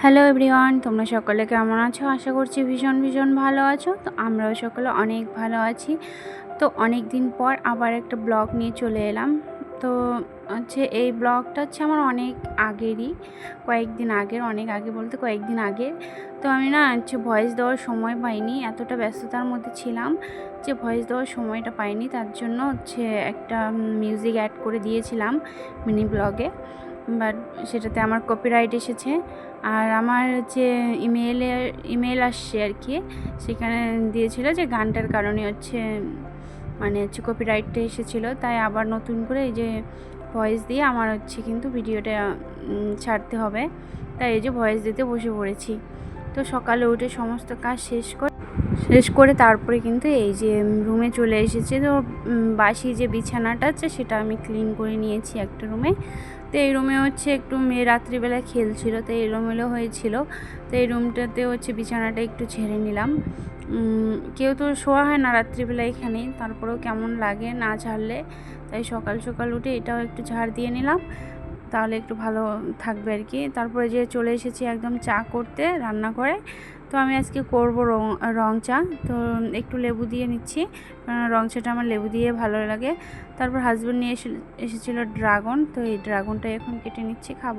Hello everyone তোমরা সকলে কেমন আছো? আশা করছি ভীষণ ভীষণ ভালো আছো। তো আমরাও সকলে অনেক ভালো আছি। তো অনেক দিন পর আবার একটা ব্লগ নিয়ে চলে এলাম। তো হচ্ছে এই ব্লগটা হচ্ছে আমার অনেক আগেরই, কয়েকদিন আগের, অনেক আগে বলতে কয়েকদিন আগে তো আমি না হচ্ছে ভয়েস দেওয়ার সময় পাইনি, এতটা ব্যস্ততার মধ্যে ছিলাম যে ভয়েস দেওয়ার সময়টা পাইনি। তার জন্য হচ্ছে একটা মিউজিক অ্যাড করে দিয়েছিলাম মিনি ব্লগে বাট সেটাতে আমার কপিরাইট এসেছে। আর আমার যে ইমেলে ইমেল আসছে আর কি, সেখানে দিয়েছিল যে গানটার কারণে হচ্ছে মানে হচ্ছে কপিরাইটটা এসেছিল। তাই আবার নতুন করে এই যে ভয়েস দিয়ে আমার হচ্ছে কিন্তু ভিডিওটা ছাড়তে হবে। তাই এই যে ভয়েস দিতে বসে পড়েছি। তো সকালে উঠে সমস্ত কাজ শেষ করে শেষ করে তারপরে কিন্তু এই যে রুমে চলে এসেছে। তো বাসি যে বিছানাটা আছে সেটা আমি ক্লিন করে নিয়েছি একটা রুমে তো এই রুমে হচ্ছে একটু মেয়ে রাত্রিবেলা খেলছিল, তো এলোমেলো হয়েছিল। তো এই রুমটাতে হচ্ছে বিছানাটা একটু ছেড়ে নিলাম। কেউ তো শোয়া হয় না রাত্রিবেলা এখানে, তারপরেও কেমন লাগে না ঝাড়লে? তাই সকাল সকাল উঠে এটাও একটু ঝাড় দিয়ে নিলাম। তাহলে একটু ভালো থাকবে আর কি তারপরে যে চলে এসেছি একদম চা করতে, রান্না করে। তো আমি আজকে করব রং রং চা। তো একটু লেবু দিয়ে নিচ্ছি। কারণ রং চাটা আমার লেবু দিয়ে ভালো লাগে। তারপর হাজব্যান্ড নিয়ে এসে, এসেছিল ড্রাগন। তো এই ড্রাগনটাই এখন কেটে নিচ্ছি, খাব।